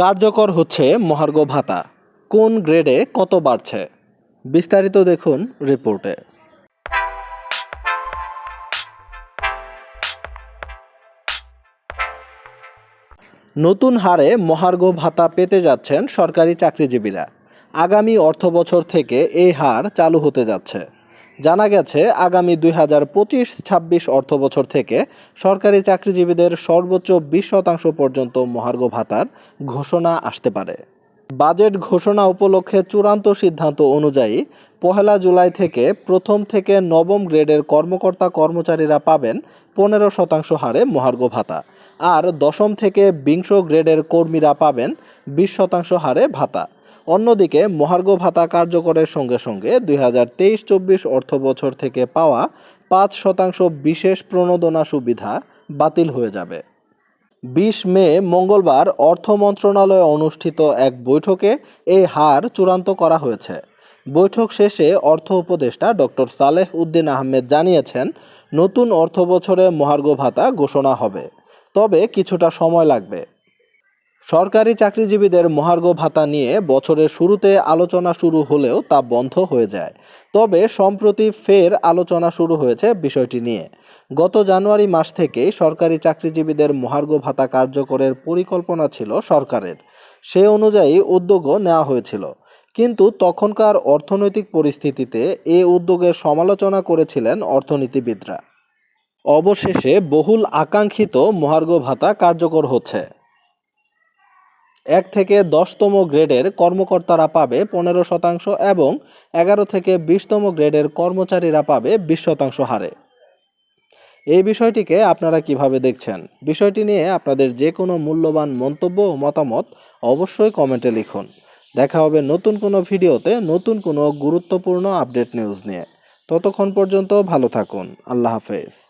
কার্যকর হচ্ছে মহার্ঘ ভাতা। কোন গ্রেডে কত বাড়ছে? বিস্তারিত দেখুন রিপোর্টে। নতুন হারে মহার্ঘ ভাতা পেতে যাচ্ছেন সরকারি চাকরিজীবীরা। আগামী অর্থবছর থেকে এই হার চালু হতে যাচ্ছে। জানা গেছে, আগামী দুই হাজার পঁচিশ, ছাব্বিশ অর্থবছর থেকে সরকারি চাকরিজীবীদের সর্বোচ্চ বিশ শতাংশ পর্যন্ত মহার্ঘ ভাতার ঘোষণা আসতে পারে। বাজেট ঘোষণা উপলক্ষে চূড়ান্ত সিদ্ধান্ত অনুযায়ী পহেলা জুলাই থেকে প্রথম থেকে নবম গ্রেডের কর্মকর্তা কর্মচারীরা পাবেন পনেরো শতাংশ হারে মহার্ঘ ভাতা আর দশম থেকে বিংশ গ্রেডের কর্মীরা পাবেন বিশ শতাংশ হারে ভাতা। অন্যদিকে মহার্ঘ ভাতা কার্যকরের সঙ্গে সঙ্গে দুই হাজার তেইশ চব্বিশ অর্থ বছর থেকে পাওয়া পাঁচ শতাংশ বিশেষ প্রণোদনা সুবিধা বাতিল হয়ে যাবে। বিশ মে, মঙ্গলবার অর্থ মন্ত্রণালয়ে অনুষ্ঠিত এক বৈঠকে এই হার চূড়ান্ত করা হয়েছে। বৈঠক শেষে অর্থ উপদেষ্টা ডক্টর সালেহ উদ্দিন আহমেদ জানিয়েছেন, নতুন অর্থ বছরে মহার্ঘ ভাতা ঘোষণা হবে, তবে কিছুটা সময় লাগবে। সরকারি চাকরিজীবীদের মহার্ঘ ভাতা নিয়ে বছরের শুরুতে আলোচনা শুরু হলেও তা বন্ধ হয়ে যায়। তবে সম্প্রতি ফের আলোচনা শুরু হয়েছে বিষয়টি নিয়ে। গত জানুয়ারি মাস থেকেই সরকারি চাকরিজীবীদের মহার্ঘ ভাতা কার্যকরের পরিকল্পনা ছিল সরকারের। সে অনুযায়ী উদ্যোগও নেওয়া হয়েছিল। কিন্তু তখনকার অর্থনৈতিক পরিস্থিতিতে এ উদ্যোগের সমালোচনা করেছিলেন অর্থনীতিবিদরা। অবশেষে বহুল আকাঙ্ক্ষিত মহার্ঘ ভাতা কার্যকর হচ্ছে। এক থেকে দশতম গ্রেডের কর্মকর্তারা পাবে পনেরো শতাংশ এবং এগারো থেকে বিশতম গ্রেডের কর্মচারীরা পাবে বিশ শতাংশ হারে। এই বিষয়টিকে আপনারা কীভাবে দেখছেন? বিষয়টি নিয়ে আপনাদের যে কোনো মূল্যবান মন্তব্য ও মতামত অবশ্যই কমেন্টে লিখুন। দেখা হবে নতুন কোনো ভিডিওতে নতুন কোনো গুরুত্বপূর্ণ আপডেট নিউজ নিয়ে। ততক্ষণ পর্যন্ত ভালো থাকুন। আল্লাহ হাফেজ।